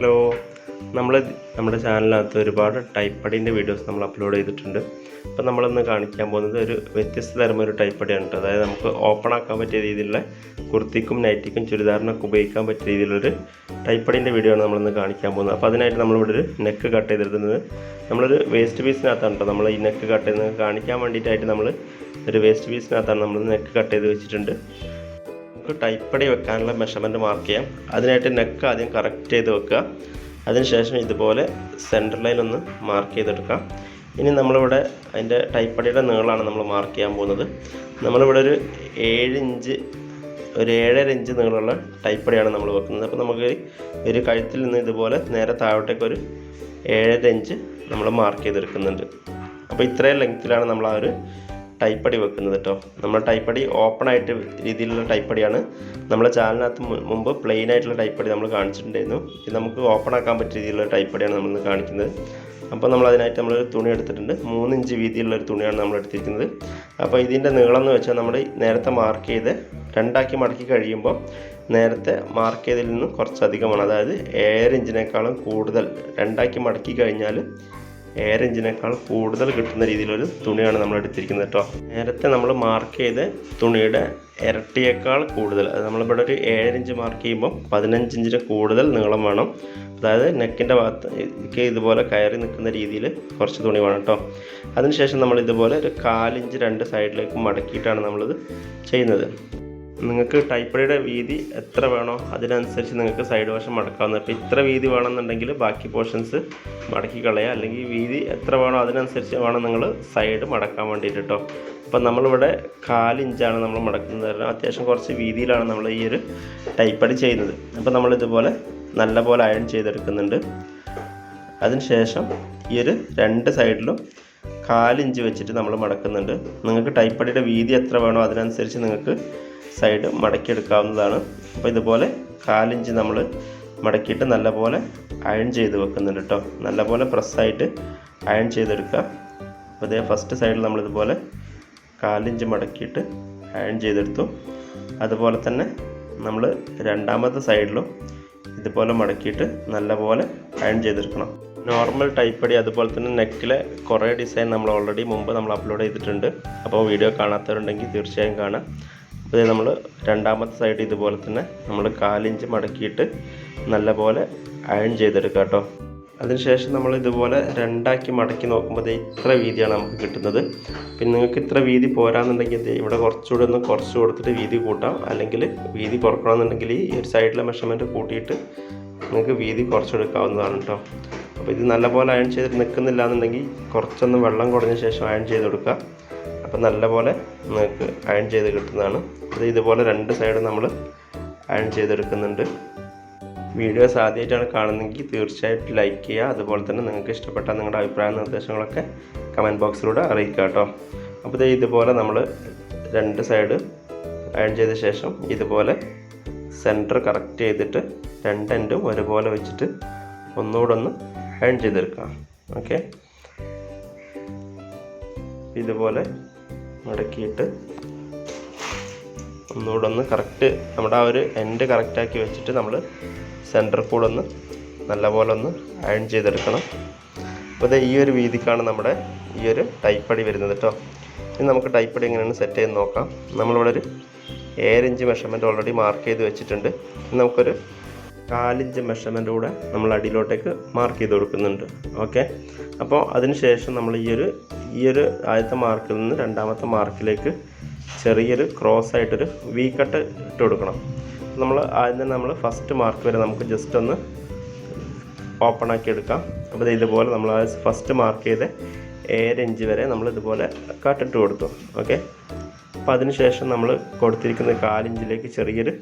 Hello. നമ്മൾ നമ്മുടെ ചാനലിനകത്ത് ഒരുപാട് ടൈപ്പടിന്റെ വീഡിയോസ് നമ്മൾ അപ്ലോഡ് ചെയ്തിട്ടുണ്ട്. അപ്പോൾ നമ്മളിന്ന് കാണിക്കാൻ പോകുന്നത് ഒരു വ്യത്യസ്ത തരം ഒരു ടൈപ്പടിയാണ് കേട്ടോ. അതായത് നമുക്ക് ഓപ്പൺ ആക്കാൻ പറ്റിയ രീതിയിലുള്ള കുർത്തിക്കും നൈറ്റിക്കും ചുരിദാറിനൊക്കെ ഉപയോഗിക്കാൻ പറ്റിയ രീതിയിലൊരു ടൈപ്പടിന്റെ വീഡിയോ ആണ് നമ്മളിന്ന് കാണിക്കാൻ പോകുന്നത്. അപ്പോൾ അതിനായിട്ട് നമ്മളിവിടെ ഒരു നെക്ക് കട്ട് ചെയ്തെടുക്കുന്നത് നമ്മളൊരു വേസ്റ്റ് പീസിനകത്താണ് കേട്ടോ. നമ്മൾ ഈ നെക്ക് കട്ട് ചെയ്യുന്നത് കാണിക്കാൻ വേണ്ടിയിട്ടായിട്ട് നമ്മൾ ഒരു വേസ്റ്റ് പീസിനകത്താണ് നമ്മൾ നെക്ക് കട്ട് ചെയ്ത് വെച്ചിട്ടുണ്ട്. നമുക്ക് ടൈപ്പടി വെക്കാനുള്ള മെഷർമെന്റ് മാർക്ക് ചെയ്യാം. അതിനായിട്ട് നെക്ക് ആദ്യം കറക്റ്റ് ചെയ്ത് വെക്കുക. അതിനുശേഷം ഇതുപോലെ സെന്റർ ലൈൻ ഒന്ന് മാർക്ക് ചെയ്തെടുക്കാം. ഇനി നമ്മളിവിടെ അതിന്റെ ടൈപ്പടിയുടെ നീളമാണ് നമ്മൾ മാർക്ക് ചെയ്യാൻ പോകുന്നത്. നമ്മളിവിടെ ഒരു ഏഴ് ഇഞ്ച് ഒരു ഏഴര ഇഞ്ച് നീളമുള്ള ടൈപ്പടിയാണ് നമ്മൾ വെക്കുന്നത്. അപ്പോൾ നമുക്ക് ഒരു കഴുത്തിൽ നിന്ന് ഇതുപോലെ നേരെ താഴോട്ടേക്ക് ഒരു ഏഴര ഇഞ്ച് നമ്മൾ മാർക്ക് ചെയ്തെടുക്കുന്നുണ്ട്. അപ്പോൾ ഇത്രയും ലെങ്ത്തിലാണ് നമ്മൾ ആ ഒരു ടൈപ്പടി വെക്കുന്നത് കേട്ടോ നമ്മൾ ടൈപ്പടി ഓപ്പൺ ആയിട്ട് രീതിയിലുള്ള ടൈപ്പടിയാണ്. നമ്മുടെ ചാനലിനകത്ത് മുമ്പ് പ്ലെയിൻ ആയിട്ടുള്ള ടൈപ്പടി നമ്മൾ കാണിച്ചിട്ടുണ്ടായിരുന്നു. നമുക്ക് ഓപ്പൺ ആക്കാൻ പറ്റിയ രീതിയിലുള്ള ടൈപ്പടിയാണ് നമ്മൾ കാണിക്കുന്നത്. അപ്പോൾ നമ്മൾ അതിനായിട്ട് നമ്മളൊരു തുണി എടുത്തിട്ടുണ്ട്. മൂന്ന് ഇഞ്ച് വീതിയുള്ള ഒരു തുണിയാണ് നമ്മൾ എടുത്തിരിക്കുന്നത് അപ്പോൾ ഇതിന്റെ നീളം എന്ന് വെച്ചാൽ നമ്മൾ നേരത്തെ മാർക്ക് ചെയ്ത് രണ്ടാക്കി മടക്കി കഴിയുമ്പോൾ നേരത്തെ മാർക്ക് ചെയ്തതിൽ നിന്നും കുറച്ചധികമാണ്. അതായത് ഏഴര ഇഞ്ചിനേക്കാളും കൂടുതൽ രണ്ടാക്കി മടക്കി കഴിഞ്ഞാൽ ഏഴര എഞ്ചിനേക്കാൾ കൂടുതൽ കിട്ടുന്ന രീതിയിലൊരു തുണിയാണ് നമ്മൾ എടുത്തിരിക്കുന്നത് കേട്ടോ. നേരത്തെ നമ്മൾ മാർക്ക് ചെയ്ത തുണിയുടെ ഇരട്ടിയേക്കാൾ കൂടുതൽ. അത് നമ്മളിവിടെ ഒരു ഏഴര ഇഞ്ച് മാർക്ക് ചെയ്യുമ്പോൾ പതിനഞ്ച് ഇഞ്ചിന് കൂടുതൽ നീളം വേണം. അതായത് നെക്കിന്റെ ഭാഗത്ത് ഇതുപോലെ കയറി നിൽക്കുന്ന രീതിയിൽ കുറച്ച് തുണി വേണം കേട്ടോ. അതിനുശേഷം നമ്മൾ ഇതുപോലെ ഒരു കാലിഞ്ച് രണ്ട് സൈഡിലേക്ക് മടക്കിയിട്ടാണ് നമ്മളിത് ചെയ്യുന്നത്. നിങ്ങൾക്ക് ടൈപ്പടിയുടെ വീതി എത്ര വേണോ അതിനനുസരിച്ച് നിങ്ങൾക്ക് സൈഡ് വശം മടക്കാവുന്നത് ഇപ്പോൾ ഇത്ര വീതി വേണമെന്നുണ്ടെങ്കിൽ ബാക്കി പോർഷൻസ് മടക്കി കളയുക അല്ലെങ്കിൽ വീതി എത്ര വേണോ അതിനനുസരിച്ച് വേണം നിങ്ങൾ സൈഡ് മടക്കാൻ വേണ്ടിയിട്ട് കേട്ടോ അപ്പോൾ നമ്മളിവിടെ കാലിഞ്ചാണ് നമ്മൾ മടക്കുന്നത്. കാരണം അത്യാവശ്യം കുറച്ച് വീതിയിലാണ് നമ്മൾ ഈ ഒരു ടൈപ്പടി ചെയ്യുന്നത്. അപ്പോൾ നമ്മൾ ഇതുപോലെ നല്ലപോലെ അയൺ ചെയ്തെടുക്കുന്നുണ്ട്. അതിനുശേഷം ഈ ഒരു രണ്ട് സൈഡിലും കാലിഞ്ച് വെച്ചിട്ട് നമ്മൾ മടക്കുന്നുണ്ട്. നിങ്ങൾക്ക് ടൈപ്പടിയുടെ വീതി എത്ര വേണോ അതിനനുസരിച്ച് നിങ്ങൾക്ക് സൈഡ് മടക്കിയെടുക്കാവുന്നതാണ്. അപ്പോൾ ഇതുപോലെ കാലിഞ്ച് നമ്മൾ മടക്കിയിട്ട് നല്ലപോലെ അയൺ ചെയ്ത് വെക്കുന്നുണ്ട് കേട്ടോ നല്ലപോലെ പ്രസ്സായിട്ട് അയൺ ചെയ്തെടുക്കുക. അപ്പോൾ ഇതേ ഫസ്റ്റ് സൈഡിൽ നമ്മളിതുപോലെ കാലിഞ്ച് മടക്കിയിട്ട് അയൺ ചെയ്തെടുത്തു. അതുപോലെ തന്നെ നമ്മൾ രണ്ടാമത്തെ സൈഡിലും ഇതുപോലെ മടക്കിയിട്ട് നല്ലപോലെ അയൺ ചെയ്തെടുക്കണം. നോർമൽ ടൈപ്പ് ടൈപ്പടി അതുപോലെ തന്നെ നെക്കിലെ കുറേ ഡിസൈൻ നമ്മൾ ഓൾറെഡി മുമ്പ് നമ്മൾ അപ്ലോഡ് ചെയ്തിട്ടുണ്ട്. അപ്പോൾ വീഡിയോ കാണാത്തവരുണ്ടെങ്കിൽ തീർച്ചയായും കാണാം. അപ്പോൾ നമ്മൾ രണ്ടാമത്തെ സൈഡ് ഇതുപോലെ തന്നെ നമ്മൾ കാലിഞ്ച് മടക്കിയിട്ട് നല്ലപോലെ അയൺ ചെയ്തെടുക്കുക കേട്ടോ. അതിനുശേഷം നമ്മൾ ഇതുപോലെ രണ്ടാക്കി മടക്കി നോക്കുമ്പോൾ ഇത്ര വീതിയാണ് നമുക്ക് കിട്ടുന്നത്. പിന്നെ നിങ്ങൾക്ക് ഇത്ര വീതി പോരാന്നുണ്ടെങ്കിൽ ഇവിടെ കുറച്ചുകൂടെ ഒന്ന് കുറച്ച് കൊടുത്തിട്ട് വീതി കൂട്ടാം. അല്ലെങ്കിൽ വീതി കുറക്കണമെന്നുണ്ടെങ്കിൽ ഈ ഒരു സൈഡിലെ മെഷർമെന്റ് കൂട്ടിയിട്ട് നിങ്ങൾക്ക് വീതി കുറച്ചെടുക്കാവുന്നതാണ് കേട്ടോ. അപ്പോൾ ഇത് നല്ലപോലെ അയൺ ചെയ്തിട്ട് നിൽക്കുന്നില്ല എന്നുണ്ടെങ്കിൽ കുറച്ചൊന്ന് വെള്ളം കുറഞ്ഞ ശേഷം അയൺ ചെയ്ത് കൊടുക്കുക. അപ്പോൾ നല്ലപോലെ നിങ്ങൾക്ക് അയൺ ചെയ്ത് കിട്ടുന്നതാണ്. അത് ഇതുപോലെ രണ്ട് സൈഡും നമ്മൾ അയൺ ചെയ്തെടുക്കുന്നുണ്ട്. വീഡിയോസ് ആദ്യമായിട്ടാണ് കാണുന്നതെങ്കിൽ തീർച്ചയായിട്ടും ലൈക്ക് ചെയ്യുക. അതുപോലെ തന്നെ നിങ്ങൾക്ക് ഇഷ്ടപ്പെട്ട നിങ്ങളുടെ അഭിപ്രായ നിർദ്ദേശങ്ങളൊക്കെ കമന്റ് ബോക്സിലൂടെ അറിയിക്കുക കേട്ടോ. അപ്പോൾ ഇതുപോലെ നമ്മൾ രണ്ട് സൈഡ് അയൺ ചെയ്ത ശേഷം ഇതുപോലെ സെന്റർ കറക്റ്റ് ചെയ്തിട്ട് രണ്ട് ഒരുപോലെ വെച്ചിട്ട് ഒന്നുകൂടെ ഒന്ന് അയൺ ചെയ്തെടുക്കാം ഓക്കെ ഇതുപോലെ മടക്കിയിട്ട് ഒന്നുകൂടെ ഒന്ന് കറക്റ്റ് നമ്മുടെ ആ ഒരു എൻഡ് കറക്റ്റാക്കി വെച്ചിട്ട് നമ്മൾ സെന്റർ കൂടെ ഒന്ന് നല്ലപോലെ ഒന്ന് അയൺ ചെയ്തെടുക്കണം. അപ്പോൾ ഈ ഒരു വീതിക്കാണ് നമ്മുടെ ഈ ഒരു ടൈപ്പടി വരുന്നത് കേട്ടോ ഇനി നമുക്ക് ടൈപ്പടി എങ്ങനെയാണ് സെറ്റ് ചെയ്ത് നോക്കാം. നമ്മളിവിടെ ഒരു ഏഴ് ഇഞ്ച് മെഷർമെന്റ് ഓൾറെഡി മാർക്ക് ചെയ്ത് വെച്ചിട്ടുണ്ട്. നമുക്കൊരു കാലിഞ്ച് മെഷർമെന്റ് കൂടെ നമ്മൾ അടിയിലോട്ടേക്ക് മാർക്ക് ചെയ്ത് കൊടുക്കുന്നുണ്ട്. ഓക്കെ അപ്പോൾ അതിന് ശേഷം നമ്മൾ ഈ ഒരു ഈ ഒരു ആദ്യത്തെ മാർക്കിൽ നിന്ന് രണ്ടാമത്തെ മാർക്കിലേക്ക് ചെറിയൊരു ക്രോസ് ആയിട്ടൊരു വി കട്ട് ഇട്ട് കൊടുക്കണം. നമ്മൾ ആദ്യം തന്നെ നമ്മൾ ഫസ്റ്റ് മാർക്ക് വരെ നമുക്ക് ജസ്റ്റ് ഒന്ന് ഓപ്പൺ ആക്കി എടുക്കാം. അപ്പോൾ ഇതുപോലെ നമ്മൾ ആ ഫസ്റ്റ് മാർക്ക് ചെയ്ത് ഏഴ് ഇഞ്ച് വരെ നമ്മൾ ഇതുപോലെ കട്ടിട്ട് കൊടുത്തു. ഓക്കെ അപ്പോൾ അതിനുശേഷം നമ്മൾ കൊടുത്തിരിക്കുന്ന കാലിഞ്ചിലേക്ക് ചെറിയൊരു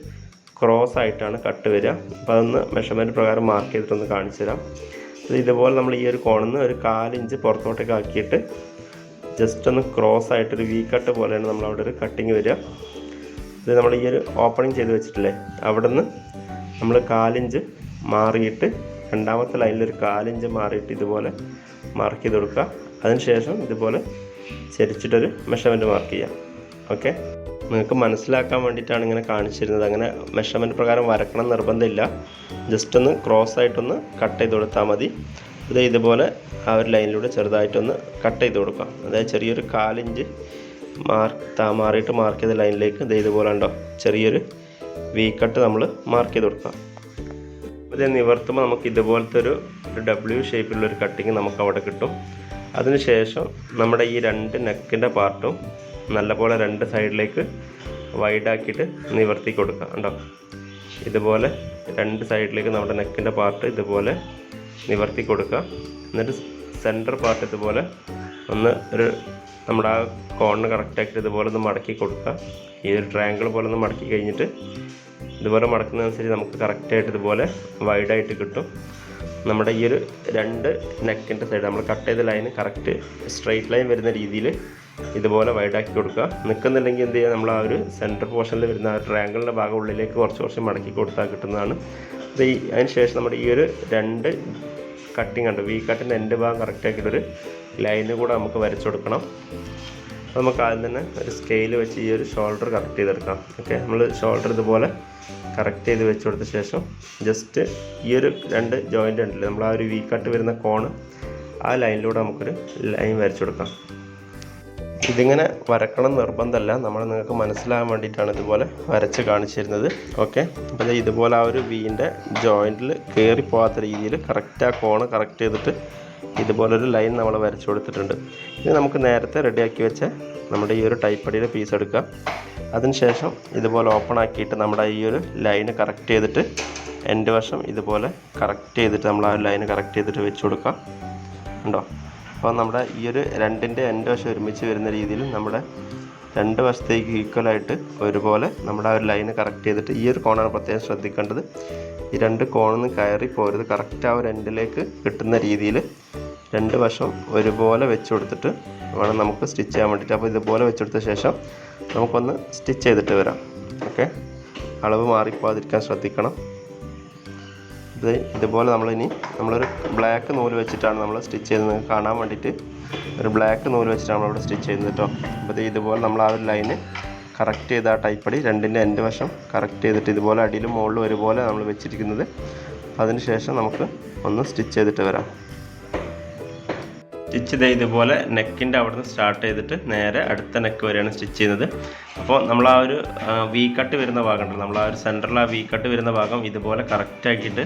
ക്രോസ് ആയിട്ടാണ് കട്ട് വരിക. അപ്പോൾ അതൊന്ന് മെഷർമെന്റ് പ്രകാരം മാർക്ക് ചെയ്തിട്ടൊന്ന് കാണിച്ചു തരാം. അപ്പോൾ ഇതുപോലെ നമ്മൾ ഈ ഒരു കോണിൽ നിന്ന് ഒരു കാലിഞ്ച് പുറത്തോട്ടേക്ക് ആക്കിയിട്ട് ജസ്റ്റ് ഒന്ന് ക്രോസ് ആയിട്ടൊരു വി കട്ട് പോലെയാണ് നമ്മൾ അവിടെ ഒരു കട്ടിങ് വരിക. ഇത് നമ്മൾ ഈ ഒരു ഓപ്പണിങ് ചെയ്ത് വെച്ചിട്ടില്ലേ? അവിടെ നിന്ന് നമ്മൾ കാലിഞ്ച് മാറിയിട്ട് രണ്ടാമത്തെ ലൈനിൽ ഒരു കാലിഞ്ച് മാറിയിട്ട് ഇതുപോലെ മാർക്ക് ചെയ്ത് കൊടുക്കുക. അതിനുശേഷം ഇതുപോലെ ചരിച്ചിട്ടൊരു മെഷർമെന്റ് മാർക്ക് ചെയ്യാം. ഓക്കെ നിങ്ങൾക്ക് മനസ്സിലാക്കാൻ വേണ്ടിയിട്ടാണ് ഇങ്ങനെ കാണിച്ചിരുന്നത്. അങ്ങനെ മെഷർമെന്റ് പ്രകാരം വരക്കണം നിർബന്ധമില്ല. ജസ്റ്റ് ഒന്ന് ക്രോസ് ആയിട്ടൊന്ന് കട്ട് ചെയ്ത് കൊടുത്താൽ മതി. ഇത് ഇതുപോലെ ആ ഒരു ലൈനിലൂടെ ചെറുതായിട്ടൊന്ന് കട്ട് ചെയ്ത് കൊടുക്കാം അതായത് ചെറിയൊരു കാലിഞ്ച് മാർക്ക് താ മാറിയിട്ട് മാർക്ക് ചെയ്ത ലൈനിലേക്ക് ഇത് ഇതുപോലെ ഉണ്ടോ ചെറിയൊരു വി കട്ട് നമ്മൾ മാർക്ക് ചെയ്ത് കൊടുക്കാം ഇത് നിവർത്തുമ്പോൾ നമുക്ക് ഇതുപോലത്തെ ഒരു ഡബ്ല്യു ഷേപ്പിലുള്ള ഒരു കട്ടിങ് നമുക്ക് അവിടെ കിട്ടും. അതിനുശേഷം നമ്മുടെ ഈ രണ്ട് നെക്കിന്റെ പാർട്ടും നല്ലപോലെ രണ്ട് സൈഡിലേക്ക് വൈഡാക്കിയിട്ട് നിവർത്തി കൊടുക്കുക ഉണ്ടോ ഇതുപോലെ രണ്ട് സൈഡിലേക്ക് നമ്മുടെ നെക്കിന്റെ പാർട്ട് ഇതുപോലെ നിവർത്തി കൊടുക്കുക എന്നിട്ട് സെന്റർ പാർട്ട് ഇതുപോലെ ഒന്ന് ഒരു നമ്മുടെ ആ കോണിന് കറക്റ്റായിട്ട് ഇതുപോലെ ഒന്ന് മടക്കി കൊടുക്കുക ഈ ഒരു ട്രയാങ്കിൾ പോലെ ഒന്ന് മടക്കി കഴിഞ്ഞിട്ട് ഇതുപോലെ മടക്കുന്നതനുസരിച്ച് നമുക്ക് കറക്റ്റായിട്ട് ഇതുപോലെ വൈഡായിട്ട് കിട്ടും. നമ്മുടെ ഈ ഒരു രണ്ട് നെക്കിന്റെ സൈഡ് നമ്മൾ കട്ട് ചെയ്ത ലൈൻ കറക്റ്റ് സ്ട്രെയിറ്റ് ലൈൻ വരുന്ന രീതിയിൽ ഇതുപോലെ വൈഡാക്കി കൊടുക്കുക. നിൽക്കുന്നില്ലെങ്കിൽ എന്ത് ചെയ്യുക? നമ്മൾ ആ ഒരു സെന്റർ പോർഷനിൽ വരുന്ന ആ ട്രയാങ്കിളിന്റെ ഭാഗം ഉള്ളിലേക്ക് കുറച്ച് കുറച്ച് മടക്കി കൊടുത്താൽ കിട്ടുന്നതാണ്. അത് ഈ അതിന് ശേഷം നമ്മുടെ ഈ ഒരു രണ്ട് കട്ടിങ് ഉണ്ട്. വി കട്ടിന്റെ എന്റെ ഭാഗം കറക്റ്റാക്കിയിട്ടൊരു ലൈന് കൂടെ നമുക്ക് വരച്ചു കൊടുക്കണം. നമുക്ക് ആദ്യം തന്നെ ഒരു സ്കെയിൽ വെച്ച് ഈ ഒരു ഷോൾഡർ കറക്റ്റ് ചെയ്തെടുക്കാം. ഓക്കെ നമ്മൾ ഷോൾഡർ ഇതുപോലെ കറക്റ്റ് ചെയ്ത് വെച്ച് കൊടുത്ത ശേഷം ജസ്റ്റ് ഈ ഒരു രണ്ട് ജോയിന്റ് ഉണ്ടല്ലോ നമ്മൾ ആ ഒരു വി കട്ട് വരുന്ന കോണ് ആ ലൈനിലൂടെ നമുക്കൊരു ലൈൻ വരച്ചു കൊടുക്കാം. ഇതിങ്ങനെ വരക്കണം നിർബന്ധമല്ല നമ്മൾ നിങ്ങൾക്ക് മനസ്സിലാകാൻ വേണ്ടിയിട്ടാണ് ഇതുപോലെ വരച്ച് കാണിച്ചു തരുന്നത് ഓക്കെ അപ്പോൾ ഇതുപോലെ ആ ഒരു വീന്റെ ജോയിന്റിൽ കയറി പോകാത്ത രീതിയിൽ കറക്റ്റ് ആ കോണ് കറക്റ്റ് ചെയ്തിട്ട് ഇതുപോലൊരു ലൈൻ നമ്മൾ വരച്ചു കൊടുത്തിട്ടുണ്ട്. ഇത് നമുക്ക് നേരത്തെ റെഡിയാക്കി വെച്ച നമ്മുടെ ഈ ഒരു ടൈപ്പടിയുടെ പീസ് എടുക്കുക അതിനുശേഷം ഇതുപോലെ ഓപ്പൺ ആക്കിയിട്ട് നമ്മുടെ ഈ ഒരു ലൈന് കറക്റ്റ് ചെയ്തിട്ട് എന്റെ വശം ഇതുപോലെ കറക്റ്റ് ചെയ്തിട്ട് നമ്മൾ ആ ഒരു ലൈന് കറക്റ്റ് ചെയ്തിട്ട് വെച്ച് കൊടുക്കുക ഉണ്ടോ അപ്പോൾ നമ്മുടെ ഈ ഒരു രണ്ടിന്റെ എന്റെ വശം ഒരുമിച്ച് വരുന്ന രീതിയിൽ നമ്മുടെ രണ്ട് വശത്തേക്ക് ഈക്വലായിട്ട് ഒരുപോലെ നമ്മുടെ ആ ഒരു ലൈന് കറക്റ്റ് ചെയ്തിട്ട് ഈ ഒരു കോണാണ് പ്രത്യേകം ശ്രദ്ധിക്കേണ്ടത് ഈ രണ്ട് കോണിൽ നിന്ന് കയറി പോരുത് കറക്റ്റ് ആ ഒരു എൻഡിലേക്ക് കിട്ടുന്ന രീതിയിൽ രണ്ട് വശം ഒരുപോലെ വെച്ച് കൊടുത്തിട്ട് വേണം നമുക്ക് സ്റ്റിച്ച് ചെയ്യാൻ വേണ്ടിയിട്ട്. അപ്പോൾ ഇതുപോലെ വെച്ചെടുത്ത ശേഷം നമുക്കൊന്ന് സ്റ്റിച്ച് ചെയ്തിട്ട് വരാം. ഓക്കെ? അളവ് മാറിപ്പോകാതിരിക്കാൻ ശ്രദ്ധിക്കണം. ഇത് ഇതുപോലെ നമ്മളിനി നമ്മളൊരു ബ്ലാക്ക് നൂൽ വെച്ചിട്ടാണ് നമ്മൾ സ്റ്റിച്ച് ചെയ്യുന്നത്. കാണാൻ വേണ്ടിയിട്ട് ഒരു ബ്ലാക്ക് നൂൽ വെച്ചിട്ടാണ് നമ്മളിവിടെ സ്റ്റിച്ച് ചെയ്യുന്നത് കേട്ടോ. അപ്പോൾ ഇത് ഇതുപോലെ നമ്മൾ ആ ഒരു ലൈന് കറക്റ്റ് ചെയ്ത ആ ടൈപ്പടി രണ്ടിന്റെ എന്റെ വശം കറക്റ്റ് ചെയ്തിട്ട് ഇതുപോലെ അടിയിലും മുകളിലും ഒരുപോലെ നമ്മൾ വെച്ചിരിക്കുന്നത്. അതിന് ശേഷം നമുക്ക് ഒന്ന് സ്റ്റിച്ച് ചെയ്തിട്ട് വരാം. സ്റ്റിച്ച് ചെയ്ത് ഇതുപോലെ നെക്കിന്റെ അവിടെ നിന്ന് സ്റ്റാർട്ട് ചെയ്തിട്ട് നേരെ അടുത്ത നെക്ക് വരെയാണ് സ്റ്റിച്ച് ചെയ്യുന്നത്. അപ്പോൾ നമ്മൾ ആ ഒരു വി കട്ട് വരുന്ന ഭാഗം ഉണ്ടല്ലോ. നമ്മൾ ആ ഒരു സെന്ററിൽ ആ വി കട്ട് വരുന്ന ഭാഗം ഇതുപോലെ കറക്റ്റ് ആക്കിയിട്ട്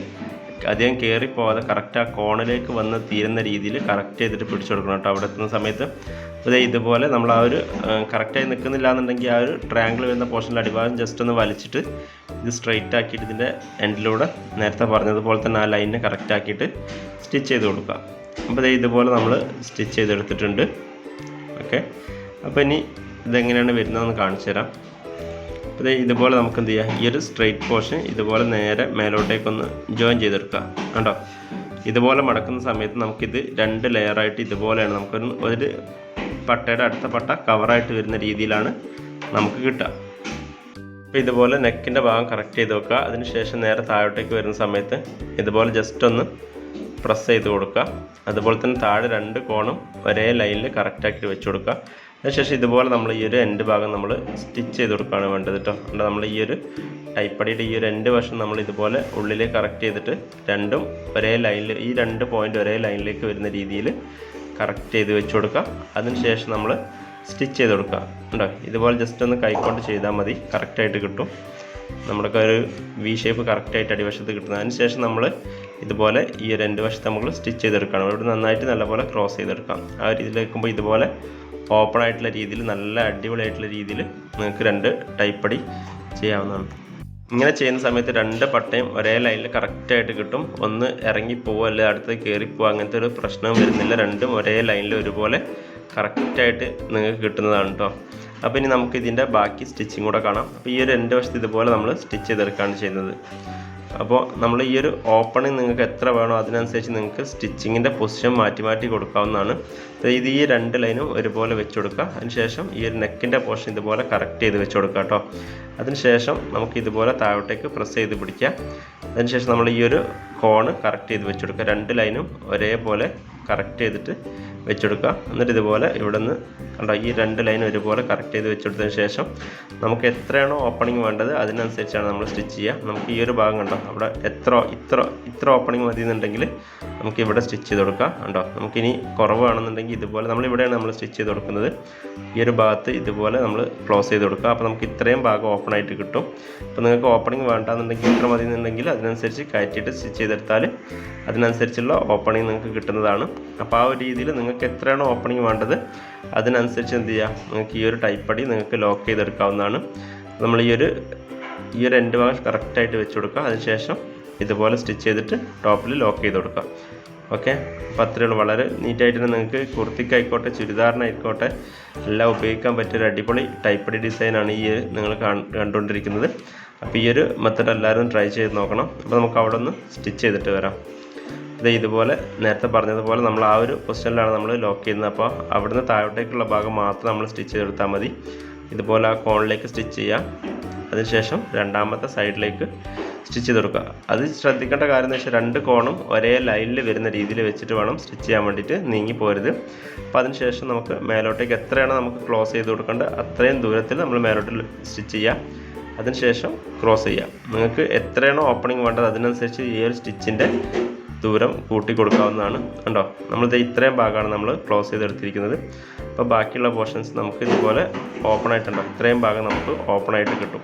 അധികം കയറി പോകാതെ കറക്റ്റ് ആ കോണിലേക്ക് വന്ന് തീരുന്ന രീതിയിൽ കറക്റ്റ് ചെയ്തിട്ട് പിടിച്ചു കൊടുക്കണം കേട്ടോ അവിടെ എത്തുന്ന സമയത്ത്. അതേ ഇതുപോലെ നമ്മൾ ആ ഒരു കറക്റ്റായി നിൽക്കുന്നില്ല എന്നുണ്ടെങ്കിൽ ആ ഒരു ട്രയാങ്കിൾ വരുന്ന പോർഷനിൽ അടിഭാഗം ജസ്റ്റ് ഒന്ന് വലിച്ചിട്ട് ഇത് സ്ട്രെയിറ്റ് ആക്കിയിട്ട് ഇതിന്റെ എൻഡിലൂടെ നേരത്തെ പറഞ്ഞതുപോലെ തന്നെ ആ ലൈനിനെ കറക്റ്റ് ആക്കിയിട്ട് സ്റ്റിച്ച് ചെയ്ത് കൊടുക്കുക. അപ്പോൾ ഇതുപോലെ നമ്മൾ സ്റ്റിച്ച് ചെയ്തെടുത്തിട്ടുണ്ട്. ഓക്കെ. അപ്പോൾ ഇനി ഇതെങ്ങനെയാണ് വരുന്നതെന്ന് കാണിച്ചു തരാം. അപ്പോൾ ഇതുപോലെ നമുക്ക് എന്ത് ചെയ്യാം? ഈ ഒരു സ്ട്രെയിറ്റ് പോർഷൻ ഇതുപോലെ നേരെ മേലോട്ടേക്കൊന്ന് ജോയിൻ ചെയ്തെടുക്കുക കണ്ടോ? ഇതുപോലെ മടക്കുന്ന സമയത്ത് നമുക്കിത് രണ്ട് ലെയറായിട്ട് ഇതുപോലെയാണ്. നമുക്കൊരു ഒരു പട്ടയുടെ അടുത്ത പട്ട കവറായിട്ട് വരുന്ന രീതിയിലാണ് നമുക്ക് കിട്ടുക. അപ്പോൾ ഇതുപോലെ നെക്കിന്റെ ഭാഗം കറക്റ്റ് ചെയ്ത് വെക്കുക. അതിനുശേഷം നേരെ താഴോട്ടേക്ക് വരുന്ന സമയത്ത് ഇതുപോലെ ജസ്റ്റ് ഒന്ന് പ്രസ് ചെയ്ത് കൊടുക്കുക. അതുപോലെ തന്നെ താഴെ രണ്ട് കോണും ഒരേ ലൈനിൽ കറക്റ്റാക്കി വെച്ച് കൊടുക്കുക. അതിനുശേഷം ഇതുപോലെ നമ്മൾ ഈ ഒരു എൻഡ് ഭാഗം നമ്മൾ സ്റ്റിച്ച് ചെയ്ത് കൊടുക്കുകയാണ് വേണ്ടത് കേട്ടോ അതുകൊണ്ട് നമ്മൾ ഈ ഒരു ടൈപ്പടിയുടെ ഈ ഒരു എൻഡ് വശം നമ്മൾ ഇതുപോലെ ഉള്ളിൽ കറക്റ്റ് ചെയ്തിട്ട് രണ്ടും ഒരേ ലൈനിൽ ഈ രണ്ട് പോയിന്റ് ഒരേ ലൈനിലേക്ക് വരുന്ന രീതിയിൽ കറക്റ്റ് ചെയ്ത് വെച്ച് കൊടുക്കുക. അതിനുശേഷം നമ്മൾ സ്റ്റിച്ച് ചെയ്ത് കൊടുക്കുക. ഉണ്ടോ ഇതുപോലെ ജസ്റ്റ് ഒന്ന് കൈക്കൊണ്ട് ചെയ്താൽ മതി. കറക്റ്റായിട്ട് കിട്ടും. നമ്മുടെ ഒരു വി ഷേപ്പ് കറക്റ്റായിട്ട് അടിവശത്ത് കിട്ടുന്നത്. അതിനുശേഷം നമ്മൾ ഇതുപോലെ ഈ രണ്ട് വശത്ത് നമുക്ക് സ്റ്റിച്ച് ചെയ്തെടുക്കണം. ഇവിടെ നന്നായിട്ട് നല്ലപോലെ ക്രോസ് ചെയ്തെടുക്കാം. ആ രീതിയിൽ വെക്കുമ്പോൾ ഇതുപോലെ ഓപ്പൺ ആയിട്ടുള്ള രീതിയിൽ നല്ല അടിപൊളിയായിട്ടുള്ള രീതിയിൽ നിങ്ങൾക്ക് രണ്ട് ടൈപ്പടി ചെയ്യാവുന്നതാണ്. ഇങ്ങനെ ചെയ്യുന്ന സമയത്ത് രണ്ട് പട്ടയും ഒരേ ലൈനിൽ കറക്റ്റായിട്ട് കിട്ടും. ഒന്ന് ഇറങ്ങി പോവുക അല്ലെ അടുത്ത് കയറി പോവുക അങ്ങനത്തെ ഒരു പ്രശ്നവും വരുന്നില്ല. രണ്ടും ഒരേ ലൈനിൽ ഒരുപോലെ കറക്റ്റായിട്ട് നിങ്ങൾക്ക് കിട്ടുന്നതാണ് കേട്ടോ അപ്പോൾ ഇനി നമുക്ക് ഇതിന്റെ ബാക്കി സ്റ്റിച്ചിങ് കൂടെ കാണാം. അപ്പോൾ ഈ ഒരു രണ്ട് വശത്ത് ഇതുപോലെ നമ്മൾ സ്റ്റിച്ച് ചെയ്തെടുക്കുകയാണ് ചെയ്യുന്നത്. അപ്പോൾ നമ്മൾ ഈ ഒരു ഓപ്പണിങ് നിങ്ങൾക്ക് എത്ര വേണോ അതിനനുസരിച്ച് നിങ്ങൾക്ക് സ്റ്റിച്ചിങ്ങിന്റെ പൊസിഷൻ മാറ്റി മാറ്റി കൊടുക്കാവുന്നതാണ്. ഇത് ഈ രണ്ട് ലൈനും ഒരുപോലെ വെച്ച് കൊടുക്കുക. അതിനുശേഷം ഈ ഒരു നെക്കിന്റെ പോർഷൻ ഇതുപോലെ കറക്റ്റ് ചെയ്ത് വെച്ച് കൊടുക്കുക കേട്ടോ അതിനുശേഷം നമുക്ക് ഇതുപോലെ താഴോട്ടേക്ക് പ്രസ് ചെയ്ത് പിടിക്കുക. അതിനുശേഷം നമ്മൾ ഈ ഒരു കോണ് കറക്റ്റ് ചെയ്ത് വെച്ച് കൊടുക്കുക. രണ്ട് ലൈനും ഒരേപോലെ കറക്റ്റ് ചെയ്തിട്ട് വെച്ചെടുക്കുക. എന്നിട്ട് ഇതുപോലെ ഇവിടെ നിന്ന് കണ്ടോ ഈ രണ്ട് ലൈൻ ഒരുപോലെ കറക്റ്റ് ചെയ്ത് വെച്ചെടുത്തതിന് ശേഷം നമുക്ക് എത്രയാണോ ഓപ്പണിംഗ് വേണ്ടത് അതിനനുസരിച്ചാണ് നമ്മൾ സ്റ്റിച്ച് ചെയ്യുക. നമുക്ക് ഈ ഒരു ഭാഗം കണ്ടോ അവിടെ എത്ര ഇത്ര ഇത്ര ഓപ്പണിംഗ് മതി എന്നുണ്ടെങ്കിൽ നമുക്ക് ഇവിടെ സ്റ്റിച്ച് ചെയ്ത് കൊടുക്കാം. കണ്ടോ നമുക്കിനി കുറവാണെന്നുണ്ടെങ്കിൽ ഇതുപോലെ നമ്മൾ ഇവിടെയാണ് നമ്മൾ സ്റ്റിച്ച് ചെയ്ത് കൊടുക്കുന്നത്. ഈ ഒരു ഭാഗത്ത് ഇതുപോലെ നമ്മൾ ക്ലോസ് ചെയ്ത് കൊടുക്കുക. അപ്പോൾ നമുക്ക് ഇത്രയും ഭാഗം ഓപ്പൺ ആയിട്ട് കിട്ടും. അപ്പോൾ നിങ്ങൾക്ക് ഓപ്പണിംഗ് വേണ്ടാന്നുണ്ടെങ്കിൽ ഇത്ര മതി എന്നുണ്ടെങ്കിൽ അതിനനുസരിച്ച് കയറ്റിയിട്ട് സ്റ്റിച്ച് ചെയ്തെടുത്താൽ അതിനനുസരിച്ചുള്ള ഓപ്പണിംഗ് നിങ്ങൾക്ക് കിട്ടുന്നതാണ്. അപ്പോൾ ആ ഒരു രീതിയിൽ നിങ്ങൾക്ക് എത്രയാണോ ഓപ്പണിംഗ് വേണ്ടത് അതിനനുസരിച്ച് എന്ത് ചെയ്യുക നിങ്ങൾക്ക് ഈ ഒരു ടൈപ്പ് അടി നിങ്ങൾക്ക് ലോക്ക് ചെയ്തെടുക്കാവുന്നതാണ്. നമ്മൾ ഈ ഒരു ഈ ഒരു എൻഡ് ഭാഗം കറക്റ്റായിട്ട് വെച്ച് കൊടുക്കുക. അതിനുശേഷം ഇതുപോലെ സ്റ്റിച്ച് ചെയ്തിട്ട് ടോപ്പിൽ ലോക്ക് ചെയ്ത് കൊടുക്കുക. ഓക്കെ അപ്പോൾ അത്രയേ ഉള്ളൂ. വളരെ നീറ്റായിട്ട് തന്നെ നിങ്ങൾക്ക് കുർത്തിക്കായിക്കോട്ടെ ചുരിദാറിനായിക്കോട്ടെ എല്ലാം ഉപയോഗിക്കാൻ പറ്റിയൊരു അടിപൊളി ടൈപ്പടി ഡിസൈനാണ് ഈ നിങ്ങൾ കണ്ടുകൊണ്ടിരിക്കുന്നത്. അപ്പോൾ ഈ ഒരു മെത്തഡ് എല്ലാവരും ട്രൈ ചെയ്ത് നോക്കണം. അപ്പോൾ നമുക്ക് അവിടെ ഒന്ന് സ്റ്റിച്ച് ചെയ്തിട്ട് വരാം. ഇത് ഇതുപോലെ നേരത്തെ പറഞ്ഞതുപോലെ നമ്മൾ ആ ഒരു പൊസിഷനിലാണ് നമ്മൾ ലോക്ക് ചെയ്യുന്നത്. അപ്പോൾ അവിടുന്ന് താഴോട്ടേക്കുള്ള ഭാഗം മാത്രം നമ്മൾ സ്റ്റിച്ച് ചെയ്തെടുത്താൽ മതി. ഇതുപോലെ ആ കോണിലേക്ക് സ്റ്റിച്ച് ചെയ്യാം അതിനുശേഷം രണ്ടാമത്തെ സൈഡിലേക്ക് സ്റ്റിച്ച് ചെയ്ത് കൊടുക്കുക അത് ശ്രദ്ധിക്കേണ്ട കാര്യം എന്ന് വെച്ചാൽ രണ്ട് കോണും ഒരേ ലൈനിൽ വരുന്ന രീതിയിൽ വെച്ചിട്ട് വേണം സ്റ്റിച്ച് ചെയ്യാൻ വേണ്ടിയിട്ട് നീങ്ങി പോരുത്. അപ്പോൾ അതിനുശേഷം നമുക്ക് മേലോട്ടേക്ക് എത്രയാണ് നമുക്ക് ക്ലോസ് ചെയ്ത് കൊടുക്കേണ്ടത് അത്രയും ദൂരത്തിൽ നമ്മൾ മേലോട്ട് സ്റ്റിച്ച് ചെയ്യുക. അതിനുശേഷം ക്രോസ് ചെയ്യാം നിങ്ങൾക്ക് എത്രയാണോ ഓപ്പണിംഗ് വേണ്ടത് അതിനനുസരിച്ച് ഈ ഒരു സ്റ്റിച്ചിന്റെ ദൂരം കൂട്ടി കൊടുക്കാവുന്നതാണ് കണ്ടോ? നമ്മളിത് ഇത്രയും ഭാഗമാണ് നമ്മൾ ക്ലോസ് ചെയ്തെടുത്തിരിക്കുന്നത്. അപ്പോൾ ബാക്കിയുള്ള പോർഷൻസ് നമുക്ക് ഇതുപോലെ ഓപ്പൺ ആയിട്ടുണ്ടോ. ഇത്രയും ഭാഗം നമുക്ക് ഓപ്പൺ ആയിട്ട് കിട്ടും.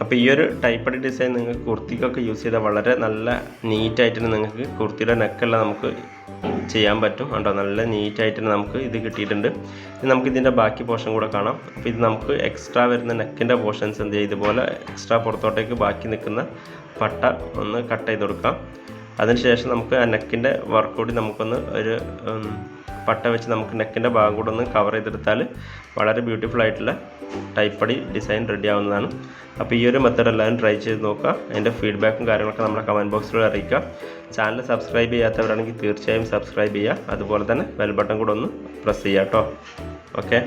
അപ്പോൾ ഈ ഒരു ടൈപ്പടി ഡിസൈൻ നിങ്ങൾക്ക് കുർത്തിക്കൊക്കെ യൂസ് ചെയ്താൽ വളരെ നല്ല നീറ്റായിട്ട് നിങ്ങൾക്ക് കുർത്തിയുടെ നെക്കെല്ലാം നമുക്ക് ചെയ്യാൻ പറ്റും. കണ്ടോ? നല്ല നീറ്റായിട്ട് നമുക്ക് ഇത് കിട്ടിയിട്ടുണ്ട്. ഇനി നമുക്ക് ഇതിന്റെ ബാക്കി പോർഷൻ കൂടെ കാണാം. അപ്പോൾ ഇത് നമുക്ക് എക്സ്ട്രാ വരുന്ന നെക്കിന്റെ പോർഷൻസ് എന്ത് ചെയ്യുക ഇതുപോലെ എക്സ്ട്രാ പുറത്തോട്ടേക്ക് ബാക്കി നിൽക്കുന്ന പട്ട ഒന്ന് കട്ട് ചെയ്ത് കൊടുക്കാം. അതിനുശേഷം നമുക്ക് ആ നെക്കിന്റെ വർക്ക് കൂടി നമുക്കൊന്ന് ഒരു പട്ട വെച്ച് നമുക്ക് നെക്കിന്റെ ഭാഗം കൂടെ ഒന്ന് കവർ ചെയ്തെടുത്താൽ വളരെ ബ്യൂട്ടിഫുൾ ആയിട്ടുള്ള ടൈപ്പടി ഡിസൈൻ റെഡി ആവുന്നതാണ്. അപ്പോൾ ഈ ഒരു മെത്തേഡ് എല്ലാവരും ട്രൈ ചെയ്ത് നോക്കുക. അതിന്റെ ഫീഡ്ബാക്കും കാര്യങ്ങളൊക്കെ നമ്മുടെ കമന്റ് ബോക്സിലൂടെ അറിയിക്കുക. ചാനൽ സബ്സ്ക്രൈബ് ചെയ്യാത്തവരാണെങ്കിൽ തീർച്ചയായും സബ്സ്ക്രൈബ് ചെയ്യുക. അതുപോലെ തന്നെ ബെൽ ബട്ടൺ കൂടെ ഒന്ന് പ്രസ് ചെയ്യാം കേട്ടോ. ഓക്കെ